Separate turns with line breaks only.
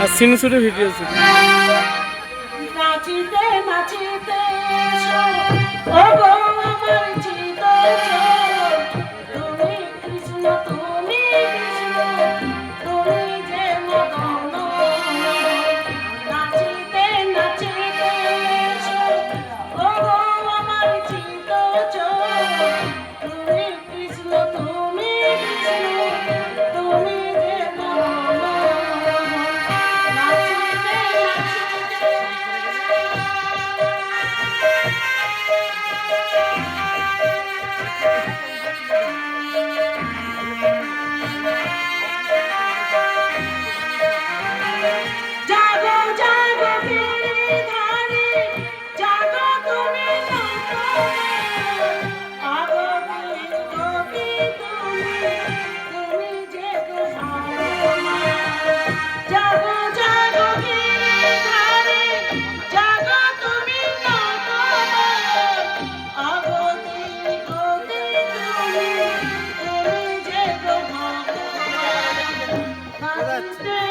R সিনসুরের video
নাচিতে নাচিতে Hasret